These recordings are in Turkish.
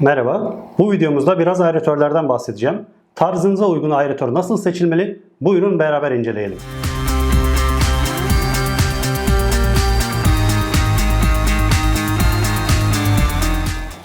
Merhaba. Bu videomuzda biraz aeratörlerden bahsedeceğim. Tarzınıza uygun aeratör nasıl seçilmeli? Buyurun beraber inceleyelim.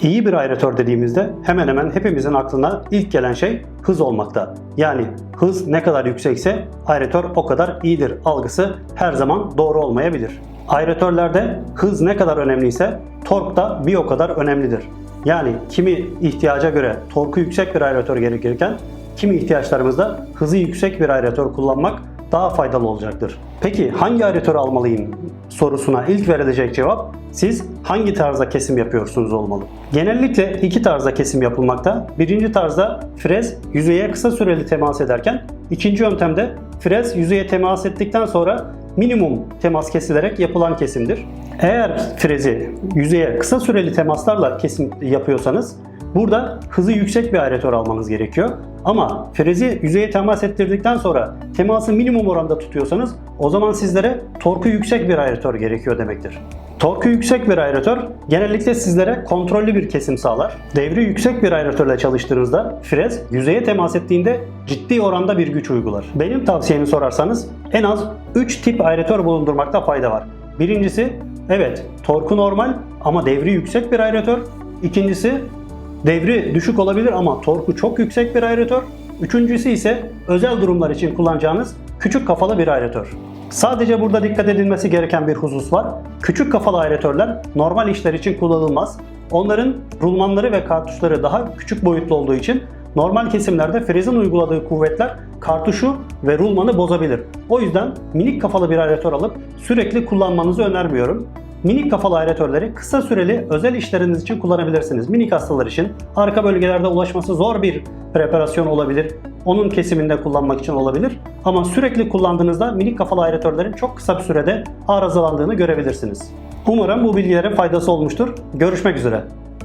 İyi bir aeratör dediğimizde hemen hemen hepimizin aklına ilk gelen şey hız olmakta. Yani hız ne kadar yüksekse aeratör o kadar iyidir algısı her zaman doğru olmayabilir. Aeratörlerde hız ne kadar önemliyse tork da bir o kadar önemlidir. Yani kimi ihtiyaca göre torku yüksek bir aeratör gerekirken kimi ihtiyaçlarımızda hızı yüksek bir aeratör kullanmak daha faydalı olacaktır. Peki hangi aeratörü almalıyım sorusuna ilk verilecek cevap siz hangi tarzda kesim yapıyorsunuz olmalı. Genellikle iki tarzda kesim yapılmakta. Birinci tarzda frez yüzeye kısa süreli temas ederken ikinci yöntemde frez yüzeye temas ettikten sonra minimum temas kesilerek yapılan kesimdir. Eğer frezi yüzeye kısa süreli temaslarla kesim yapıyorsanız burada hızı yüksek bir aeratör almanız gerekiyor. Ama frezi yüzeye temas ettirdikten sonra teması minimum oranda tutuyorsanız o zaman sizlere torku yüksek bir aeratör gerekiyor demektir. Torku yüksek bir aeratör genellikle sizlere kontrollü bir kesim sağlar. Devri yüksek bir aeratörle çalıştığınızda frez yüzeye temas ettiğinde ciddi oranda bir güç uygular. Benim tavsiyemi sorarsanız en az 3 tip aeratör bulundurmakta fayda var. Birincisi evet torku normal ama devri yüksek bir aeratör. İkincisi devri düşük olabilir ama torku çok yüksek bir aeratör. Üçüncüsü ise özel durumlar için kullanacağınız küçük kafalı bir aeratör. Sadece burada dikkat edilmesi gereken bir husus var. Küçük kafalı aeratörler normal işler için kullanılmaz. Onların rulmanları ve kartuşları daha küçük boyutlu olduğu için normal kesimlerde frezin uyguladığı kuvvetler kartuşu ve rulmanı bozabilir. O yüzden minik kafalı bir aeratör alıp sürekli kullanmanızı önermiyorum. Minik kafalı aeratörleri kısa süreli özel işleriniz için kullanabilirsiniz. Minik hastalar için arka bölgelerde ulaşması zor bir preparasyon olabilir. Onun kesiminde kullanmak için olabilir. Ama sürekli kullandığınızda minik kafalı aeratörlerin çok kısa bir sürede arızalandığını görebilirsiniz. Umarım bu bilgilerin faydası olmuştur. Görüşmek üzere.